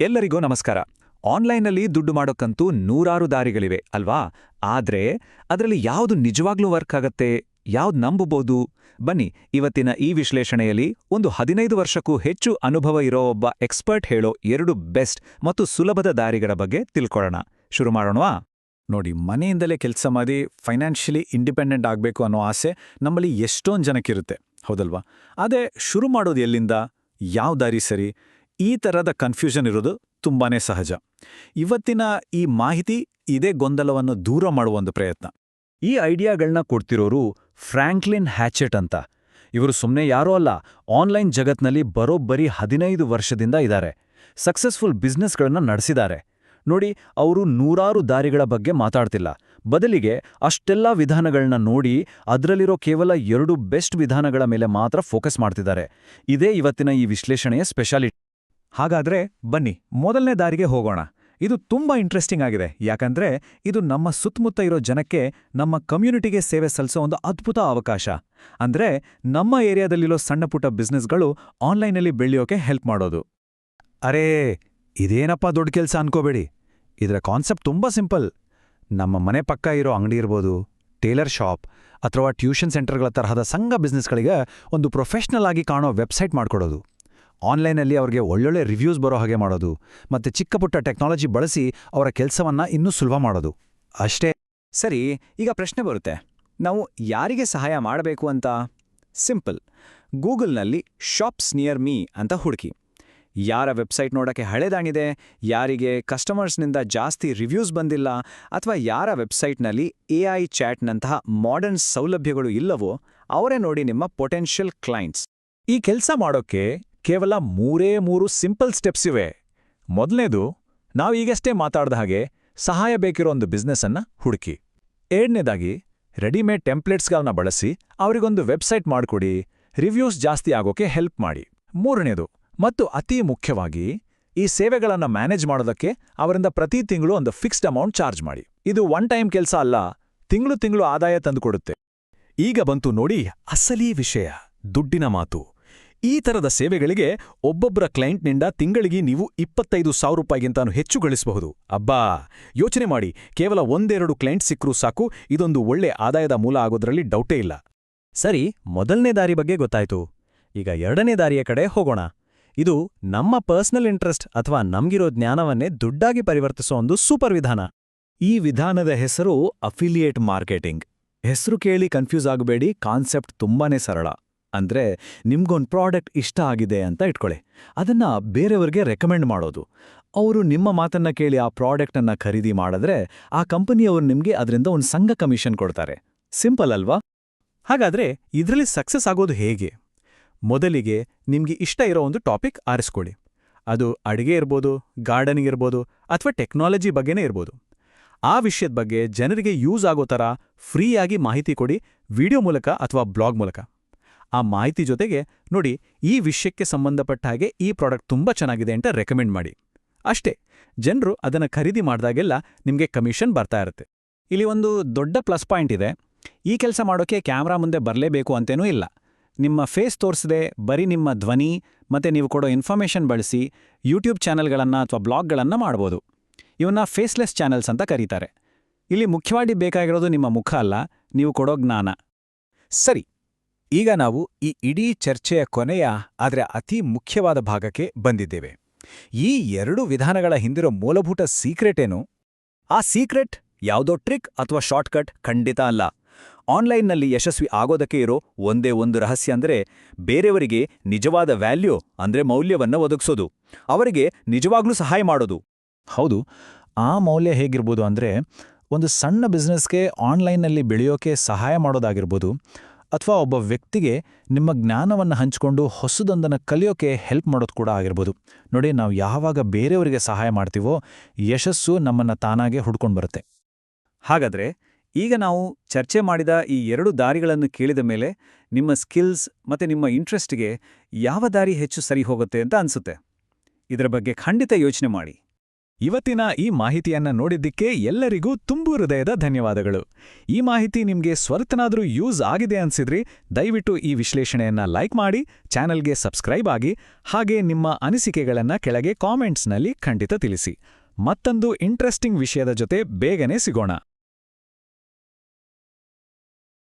ಎಲ್ಲರಿಗೂ ನಮಸ್ಕಾರ. ಆನ್ಲೈನಲ್ಲಿ ದುಡ್ಡು ಮಾಡೋಕ್ಕಂತೂ ನೂರಾರು ದಾರಿಗಳಿವೆ, ಅಲ್ವಾ? ಆದ್ರೆ ಅದರಲ್ಲಿ ಯಾವುದು ನಿಜವಾಗ್ಲೂ ವರ್ಕ್ ಆಗತ್ತೆ, ಯಾವ್ದು ನಂಬಬಹುದು ಬನ್ನಿ, ಇವತ್ತಿನ ಈ ವಿಶ್ಲೇಷಣೆಯಲ್ಲಿ ಒಂದು ಹದಿನೈದು ವರ್ಷಕ್ಕೂ ಹೆಚ್ಚು ಅನುಭವ ಇರೋ ಒಬ್ಬ ಎಕ್ಸ್ಪರ್ಟ್ ಹೇಳೋ ಎರಡು ಬೆಸ್ಟ್ ಮತ್ತು ಸುಲಭದ ದಾರಿಗಳ ಬಗ್ಗೆ ತಿಳ್ಕೊಳ್ಳೋಣ. ಶುರು ಮಾಡೋಣವಾ? ನೋಡಿ, ಮನೆಯಿಂದಲೇ ಕೆಲಸ ಮಾಡಿ ಫೈನಾನ್ಷಿಯಲಿ ಇಂಡಿಪೆಂಡೆಂಟ್ ಆಗಬೇಕು ಅನ್ನೋ ಆಸೆ ನಮ್ಮಲ್ಲಿ ಎಷ್ಟೊಂದು ಜನಕ್ಕಿರುತ್ತೆ, ಹೌದಲ್ವಾ? ಅದೇ ಶುರು ಮಾಡೋದು ಎಲ್ಲಿಂದ? ಯಾವ ದಾರಿ ಸರಿ? ಈ ಥರದ ಕನ್ಫ್ಯೂಷನ್ ಇರೋದು ತುಂಬಾನೇ ಸಹಜ. ಇವತ್ತಿನ ಈ ಮಾಹಿತಿ ಇದೇ ಗೊಂದಲವನ್ನು ದೂರ ಮಾಡುವ ಒಂದು ಪ್ರಯತ್ನ. ಈ ಐಡಿಯಾಗಳನ್ನ ಕೊಡ್ತಿರೋರು ಫ್ರ್ಯಾಂಕ್ಲಿನ್ ಹ್ಯಾಚೆಟ್ ಅಂತ. ಇವರು ಸುಮ್ಮನೆ ಯಾರೋ ಅಲ್ಲ, ಆನ್ಲೈನ್ ಜಗತ್ನಲ್ಲಿ ಬರೋಬ್ಬರಿ ಹದಿನೈದು ವರ್ಷದಿಂದ ಇದ್ದಾರೆ ಸಕ್ಸಸ್ಫುಲ್ ಬಿಸ್ನೆಸ್ಗಳನ್ನ ನಡೆಸಿದ್ದಾರೆ ನೋಡಿ, ಅವರು ನೂರಾರು ದಾರಿಗಳ ಬಗ್ಗೆ ಮಾತಾಡ್ತಿಲ್ಲ. ಬದಲಿಗೆ ಅಷ್ಟೆಲ್ಲ ವಿಧಾನಗಳನ್ನ ನೋಡಿ ಅದರಲ್ಲಿರೋ ಕೇವಲ ಎರಡು ಬೆಸ್ಟ್ ವಿಧಾನಗಳ ಮೇಲೆ ಮಾತ್ರ ಫೋಕಸ್ ಮಾಡ್ತಿದ್ದಾರೆ. ಇದೇ ಇವತ್ತಿನ ಈ ವಿಶ್ಲೇಷಣೆಯ ಸ್ಪೆಷಾಲಿಟಿ ಹಾಗಾದ್ರೆ ಬನ್ನಿ, ಮೊದಲನೇ ದಾರಿಗೆ ಹೋಗೋಣ. ಇದು ತುಂಬಾ ಇಂಟ್ರೆಸ್ಟಿಂಗ್ ಆಗಿದೆ. ಯಾಕಂದ್ರೆ ಇದು ನಮ್ಮ ಸುತ್ತಮುತ್ತ ಇರೋ ಜನಕ್ಕೆ ನಮ್ಮ ಕಮ್ಯುನಿಟಿಗೆ ಸೇವೆ ಸಲ್ಲಿಸೋ ಒಂದು ಅದ್ಭುತ ಅವಕಾಶ. ಅಂದ್ರೆ ನಮ್ಮ ಏರಿಯಾದಲ್ಲಿರೋ ಸಣ್ಣಪುಟ್ಟ ಬಿಸ್ನೆಸ್ಗಳು ಆನ್ಲೈನಲ್ಲಿ ಬೆಳೆಯೋಕೆ ಹೆಲ್ಪ್ ಮಾಡೋದು. ಅರೇ, ಇದೇನಪ್ಪ ದೊಡ್ಡ ಕೆಲಸ ಅನ್ಕೋಬೇಡಿ. ಇದರ ಕಾನ್ಸೆಪ್ಟ್ ತುಂಬಾ ಸಿಂಪಲ್ ನಮ್ಮ ಮನೆ ಪಕ್ಕ ಇರೋ ಅಂಗಡಿ ಇರ್ಬೋದು ಟೇಲರ್ ಶಾಪ್ ಅಥವಾ ಟ್ಯೂಷನ್ ಸೆಂಟರ್ಗಳ ತರಹದ ಸಂಘ ಬಿಸ್ನೆಸ್ಗಳಿಗೆ ಒಂದು ಪ್ರೊಫೆಷ್ನಲ್ ಆಗಿ ಕಾಣೋ ವೆಬ್ಸೈಟ್ ಮಾಡ್ಕೊಡೋದು. ಆನ್ಲೈನಲ್ಲಿ ಅವ್ರಿಗೆ ಒಳ್ಳೊಳ್ಳೆ ರಿವ್ಯೂಸ್ ಬರೋ ಹಾಗೆ ಮಾಡೋದು, ಮತ್ತೆ ಚಿಕ್ಕಪುಟ್ಟ ಟೆಕ್ನಾಲಜಿ ಬಳಸಿ ಅವರ ಕೆಲಸವನ್ನು ಇನ್ನೂ ಸುಲಭ ಮಾಡೋದು. ಅಷ್ಟೇ, ಸರಿ, ಈಗ ಪ್ರಶ್ನೆ ಬರುತ್ತೆ. ನಾವು ಯಾರಿಗೆ ಸಹಾಯ ಮಾಡಬೇಕು ಅಂತ? ಸಿಂಪಲ್, ಗೂಗಲ್ನಲ್ಲಿ ಶಾಪ್ಸ್ ನಿಯರ್ ಮೀ ಅಂತ ಹುಡುಕಿ. ಯಾರ ವೆಬ್ಸೈಟ್ ನೋಡಕ್ಕೆ ಹಳೆದಾಗಿದೆ, ಯಾರಿಗೆ ಕಸ್ಟಮರ್ಸ್ನಿಂದ ಜಾಸ್ತಿ ರಿವ್ಯೂಸ್ ಬಂದಿಲ್ಲ, ಅಥವಾ ಯಾರ ವೆಬ್ಸೈಟ್ನಲ್ಲಿ ಎ ಐ ಚಾಟ್ನಂತಹ ಮಾಡರ್ನ್ ಸೌಲಭ್ಯಗಳು ಇಲ್ಲವೋ, ಅವರೇ ನೋಡಿ ನಿಮ್ಮ ಪೊಟೆನ್ಷಿಯಲ್ ಕ್ಲೈಂಟ್ಸ್. ಈ ಕೆಲಸ ಮಾಡೋಕ್ಕೆ ಕೇವಲ ಮೂರೇ ಮೂರು ಸಿಂಪಲ್ ಸ್ಟೆಪ್ಸ್ ಇವೆ. ಮೊದಲನೇದು, ನಾವು ಈಗಷ್ಟೇ ಮಾತಾಡ್ದ ಹಾಗೆ ಸಹಾಯ ಬೇಕಿರೋ ಒಂದು ಬಿಸ್ನೆಸ್ಸನ್ನು ಹುಡುಕಿ. ಎರಡನೇದಾಗಿ ರೆಡಿಮೇಡ್ ಟೆಂಪ್ಲೇಟ್ಸ್ಗಳನ್ನ ಬಳಸಿ ಅವರಿಗೊಂದು ವೆಬ್ಸೈಟ್ ಮಾಡಿಕೊಡಿ, ರಿವ್ಯೂಸ್ ಜಾಸ್ತಿ ಆಗೋಕೆ ಹೆಲ್ಪ್ ಮಾಡಿ. ಮೂರನೇದು, ಮತ್ತು ಅತಿ ಮುಖ್ಯವಾಗಿ, ಈ ಸೇವೆಗಳನ್ನ ಮ್ಯಾನೇಜ್ ಮಾಡೋದಕ್ಕೆ ಅವರಿಂದ ಪ್ರತಿ ತಿಂಗಳು ಒಂದು ಫಿಕ್ಸ್ಡ್ ಅಮೌಂಟ್ ಚಾರ್ಜ್ ಮಾಡಿ. ಇದು ಒನ್ ಟೈಮ್ ಕೆಲಸ ಅಲ್ಲ, ತಿಂಗಳು ತಿಂಗಳು ಆದಾಯ ತಂದುಕೊಡುತ್ತೆ ಈಗ ಬಂತು ನೋಡಿ ಅಸಲಿ ವಿಷಯ, ದುಡ್ಡಿನ ಮಾತು. ಈ ತರದ ಸೇವೆಗಳಿಗೆ ಒಬ್ಬೊಬ್ಬರ ಕ್ಲೈಂಟ್ನಿಂದ ತಿಂಗಳಿಗೆ ನೀವು ಇಪ್ಪತ್ತೈದು ಸಾವಿರ ರೂಪಾಯಿಗಿಂತಾನು ಹೆಚ್ಚು ಗಳಿಸಬಹುದು. ಅಬ್ಬಾ! ಯೋಚನೆ ಮಾಡಿ, ಕೇವಲ ಒಂದೆರಡು ಕ್ಲೈಂಟ್ ಸಿಕ್ಕರೂ ಸಾಕು, ಇದೊಂದು ಒಳ್ಳೆ ಆದಾಯದ ಮೂಲ ಆಗೋದ್ರಲ್ಲಿ ಡೌಟೇ ಇಲ್ಲ. ಸರಿ, ಮೊದಲನೇ ದಾರಿ ಬಗ್ಗೆ ಗೊತ್ತಾಯ್ತು. ಈಗ ಎರಡನೇ ದಾರಿಯ ಕಡೆ ಹೋಗೋಣ. ಇದು ನಮ್ಮ ಪರ್ಸನಲ್ ಇಂಟ್ರೆಸ್ಟ್ ಅಥವಾ ನಮ್ಗಿರೋ ಜ್ಞಾನವನ್ನೇ ದುಡ್ಡಾಗಿ ಪರಿವರ್ತಿಸೋ ಒಂದು ಸೂಪರ್ ವಿಧಾನ. ಈ ವಿಧಾನದ ಹೆಸರು ಅಫಿಲಿಯೇಟ್ ಮಾರ್ಕೆಟಿಂಗ್. ಹೆಸರು ಕೇಳಿ ಕನ್ಫ್ಯೂಸ್ ಆಗಬೇಡಿ, ಕಾನ್ಸೆಪ್ಟ್ ತುಂಬಾನೇ ಸರಳ. ಅಂದ್ರೆ ನಿಮ್ಗೊಂದು ಪ್ರಾಡಕ್ಟ್ ಇಷ್ಟ ಆಗಿದೆ ಅಂತ ಇಟ್ಕೊಳ್ಳಿ. ಅದನ್ನ ಬೇರೆಯವ್ರಿಗೆ ರೆಕಮೆಂಡ್ ಮಾಡೋದು. ಅವರು ನಿಮ್ಮ ಮಾತನ್ನ ಕೇಳಿ ಆ ಪ್ರಾಡಕ್ಟನ್ನು ಖರೀದಿ ಮಾಡಿದ್ರೆ ಆ ಕಂಪನಿಯವರು ನಿಮಗೆ ಅದರಿಂದ ಒಂದು ಸಂಘ ಕಮಿಷನ್ ಕೊಡ್ತಾರೆ. ಸಿಂಪಲ್ ಅಲ್ವಾ? ಹಾಗಾದ್ರೆ ಇದರಲ್ಲಿ ಸಕ್ಸಸ್ ಆಗೋದು ಹೇಗೆ? ಮೊದಲಿಗೆ ನಿಮಗೆ ಇಷ್ಟ ಇರೋ ಒಂದು ಟಾಪಿಕ್ ಆರಿಸ್ಕೊಳ್ಳಿ. ಅದು ಅಡುಗೆ ಇರ್ಬೋದು, ಗಾರ್ಡನಿಂಗ್ ಇರ್ಬೋದು ಅಥವಾ ಟೆಕ್ನಾಲಜಿ ಬಗ್ಗೆನೇ ಇರ್ಬೋದು. ಆ ವಿಷಯದ ಬಗ್ಗೆ ಜನರಿಗೆ ಯೂಸ್ ಆಗೋ ಥರ ಫ್ರೀಯಾಗಿ ಮಾಹಿತಿ ಕೊಡಿ, ವಿಡಿಯೋ ಮೂಲಕ ಅಥವಾ ಬ್ಲಾಗ್ ಮೂಲಕ. ಆ ಮಾಹಿತಿ ಜೊತೆಗೆ ನೋಡಿ, ಈ ವಿಷಯಕ್ಕೆ ಸಂಬಂಧಪಟ್ಟ ಹಾಗೆ ಈ ಪ್ರಾಡಕ್ಟ್ ತುಂಬ ಚೆನ್ನಾಗಿದೆ ಅಂತ ರೆಕಮೆಂಡ್ ಮಾಡಿ. ಅಷ್ಟೇ, ಜನರು ಅದನ್ನು ಖರೀದಿ ಮಾಡಿದಾಗೆಲ್ಲ ನಿಮಗೆ ಕಮಿಷನ್ ಬರ್ತಾ ಇರುತ್ತೆ. ಇಲ್ಲಿ ಒಂದು ದೊಡ್ಡ ಪ್ಲಸ್ ಪಾಯಿಂಟ್ ಇದೆ. ಈ ಕೆಲಸ ಮಾಡೋಕೆ ಕ್ಯಾಮ್ರಾ ಮುಂದೆ ಬರಲೇಬೇಕು ಅಂತೇನೂ ಇಲ್ಲ. ನಿಮ್ಮ ಫೇಸ್ ತೋರಿಸದೆ, ಬರೀ ನಿಮ್ಮ ಧ್ವನಿ ಮತ್ತೆ ನೀವು ಕೊಡೋ ಇನ್ಫಾರ್ಮೇಷನ್ ಬಳಸಿ ಯೂಟ್ಯೂಬ್ ಚಾನೆಲ್ಗಳನ್ನು ಅಥವಾ ಬ್ಲಾಗ್ಗಳನ್ನು ಮಾಡ್ಬೋದು. ಇವನ್ನ ಫೇಸ್ಲೆಸ್ ಚಾನೆಲ್ಸ್ ಅಂತ ಕರೀತಾರೆ. ಇಲ್ಲಿ ಮುಖ್ಯವಾಗಿ ಬೇಕಾಗಿರೋದು ನಿಮ್ಮ ಮುಖ ಅಲ್ಲ, ನೀವು ಕೊಡೋ ಜ್ಞಾನ. ಸರಿ ಈಗ ನಾವು ಈ ಇಡೀ ಚರ್ಚೆಯ ಕೊನೆಯ, ಆದರೆ ಅತಿ ಮುಖ್ಯವಾದ ಭಾಗಕ್ಕೆ ಬಂದಿದ್ದೇವೆ. ಈ ಎರಡು ವಿಧಾನಗಳ ಹಿಂದಿರೋ ಮೂಲಭೂತ ಸೀಕ್ರೆಟ್ ಏನು ಆ ಸೀಕ್ರೆಟ್ ಯಾವುದೋ ಟ್ರಿಕ್ ಅಥವಾ ಶಾರ್ಟ್ಕಟ್? ಖಂಡಿತ ಅಲ್ಲ. ಆನ್ಲೈನ್ನಲ್ಲಿ ಯಶಸ್ವಿ ಆಗೋದಕ್ಕೆ ಇರೋ ಒಂದೇ ಒಂದು ರಹಸ್ಯ ಅಂದ್ರೆ ಬೇರೆಯವರಿಗೆ ನಿಜವಾದ ವ್ಯಾಲ್ಯೂ ಅಂದ್ರೆ ಮೌಲ್ಯವನ್ನ ಒದಗಿಸೋದು. ಅವರಿಗೆ ನಿಜವಾಗ್ಲೂ ಸಹಾಯ ಮಾಡೋದು. ಹೌದು. ಆ ಮೌಲ್ಯ ಹೇಗಿರ್ಬೋದು ಅಂದ್ರೆ ಒಂದು ಸಣ್ಣ ಬಿಸ್ನೆಸ್ಗೆ ಆನ್ಲೈನ್ನಲ್ಲಿ ಬೆಳೆಯೋಕೆ ಸಹಾಯ ಮಾಡೋದಾಗಿರ್ಬೋದು. ಅಥವಾ ಒಬ್ಬ ವ್ಯಕ್ತಿಗೆ ನಿಮ್ಮ ಜ್ಞಾನವನ್ನು ಹಂಚಿಕೊಂಡು ಹೊಸದೊಂದನ್ನು ಕಲಿಯೋಕೆ ಹೆಲ್ಪ್ ಮಾಡೋದು ಕೂಡ ಆಗಿರ್ಬೋದು. ನೋಡಿ, ನಾವು ಯಾವಾಗ ಬೇರೆಯವರಿಗೆ ಸಹಾಯ ಮಾಡ್ತೀವೋ ಯಶಸ್ಸು ನಮ್ಮನ್ನು ತಾನಾಗೆ ಹುಡ್ಕೊಂಡು ಬರುತ್ತೆ. ಹಾಗಾದ್ರೆ, ಈಗ ನಾವು ಚರ್ಚೆ ಮಾಡಿದ ಈ ಎರಡು ದಾರಿಗಳನ್ನು ಕೇಳಿದ ಮೇಲೆ ನಿಮ್ಮ ಸ್ಕಿಲ್ಸ್ ಮತ್ತೆ ನಿಮ್ಮ ಇಂಟ್ರೆಸ್ಟ್ಗೆ ಯಾವ ದಾರಿ ಹೆಚ್ಚು ಸರಿ ಹೋಗುತ್ತೆ ಅಂತ ಅನ್ಸುತ್ತೆ. ಇದರ ಬಗ್ಗೆ ಖಂಡಿತ ಯೋಚನೆ ಮಾಡಿ. ಇವತ್ತಿನ ಈ ಮಾಹಿತಿಯನ್ನ ನೋಡಿದ್ದಕ್ಕೆ ಎಲ್ಲರಿಗೂ ತುಂಬು ಹೃದಯದ ಧನ್ಯವಾದಗಳು. ಈ ಮಾಹಿತಿ ನಿಮ್ಗೆ ಸ್ವಲ್ಪನಾದರೂ ಯೂಸ್ ಆಗಿದೆ ಅನ್ಸಿದ್ರಿ ದಯವಿಟ್ಟು ಈ ವಿಶ್ಲೇಷಣೆಯನ್ನ ಲೈಕ್ ಮಾಡಿ, ಚಾನಲ್ಗೆ ಸಬ್ಸ್ಕ್ರೈಬ್ ಆಗಿ, ಹಾಗೆ ನಿಮ್ಮ ಅನಿಸಿಕೆಗಳನ್ನ ಕೆಳಗೆ ಕಾಮೆಂಟ್ಸ್ನಲ್ಲಿ ಖಂಡಿತ ತಿಳಿಸಿ. ಮತ್ತೊಂದು ಇಂಟ್ರೆಸ್ಟಿಂಗ್ ವಿಷಯದ ಜೊತೆ ಬೇಗನೆ ಸಿಗೋಣ.